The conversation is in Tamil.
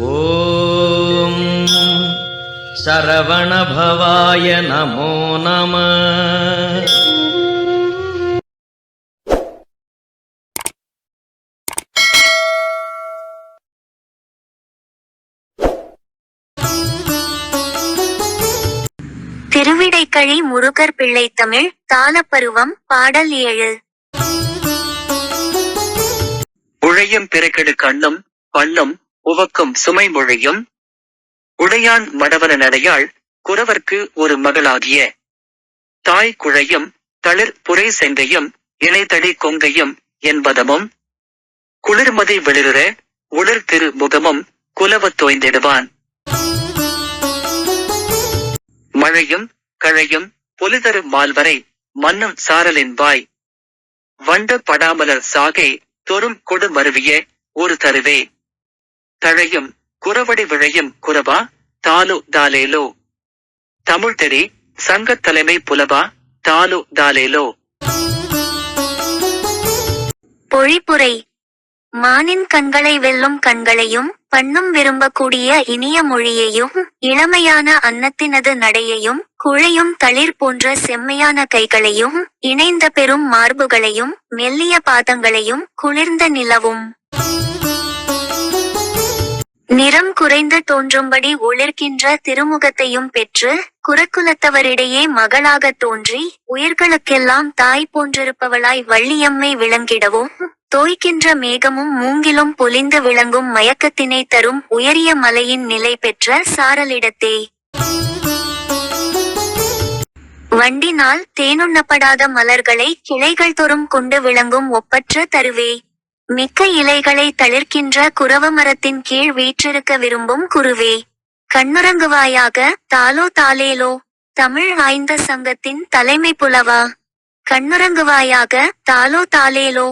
ஓம். சரவணபவாய நமோ நம. திருவிடைக்கழி முருகர் பிள்ளை தமிழ் தானப்பருவம் பாடல் ஏழு. உழையும் பிறக்கெடு கண்ணும் பண்ணும் உவக்கும் சுமை மொழியும் உடையான் மடவன நடையாள் குறவர்க்கு ஒரு மகளாகிய. தாய் குழையும் தளிர் புரை செங்கையும் இணைதடி கொங்கையும் என்பதமும் குளிர்மதி வெளிருற உளிர் திரு முகமும் குலவத் தோய்ந்திடுவான். மழையும் கழையும் பொலிதரு மால்வரை மன்னம் சாரலின் வாய். வண்ட படாமலர் சாகை தொறும் கொடு மருவிய ஒரு தருவே. தழையும் குறவடி விழையும் குறவா? தாலு தாலேலோ. தமிழ் தெரி சங்கத் தலைமை புலவா? தாலு தாலேலோ. பொழிப்புரை. மானின் கண்களை வெல்லும் கண்களையும் பண்ணும் விரும்பக்கூடிய இனிய மொழியையும் இளமையான அன்னத்தினது நடையையும் குழையும் தளிர் போன்ற செம்மையான கைகளையும் இணைந்த பெரும் மார்புகளையும் மெல்லிய பாதங்களையும் குளிர்ந்த நிலவும். நிறம் குறைந்து தோன்றும்படி ஒளிர்கின்ற திருமுகத்தையும் பெற்று குரக்குலத்தவரிடையே மகளாகத் தோன்றி உயிர்களுக்கெல்லாம் தாய் போன்றிருப்பவளாய் வள்ளியம்மை விளங்கிடவும் தோய்க்கின்ற மேகமும் மூங்கிலும் பொலிந்து விளங்கும் மயக்கத்தினை தரும் உயரிய மலையின் நிலை பெற்ற சாரலிடத்தே. வண்டினால் தேனுண்ணப்படாத மலர்களை கிளைகள் தோறும் கொண்டு விளங்கும் ஒப்பற்ற தருவே. மிக்க இலைகளை தளிர்க்கின்ற குரவ மரத்தின் கீழ் வீற்றிருக்க விரும்பும் குருவே. கண்ணுறங்குவாயாக தாலோ தாலேலோ தமிழ் ஆய்ந்த சங்கத்தின் தலைமை புலவா. கண்ணுறங்குவாயாக தாலோ தாலேலோ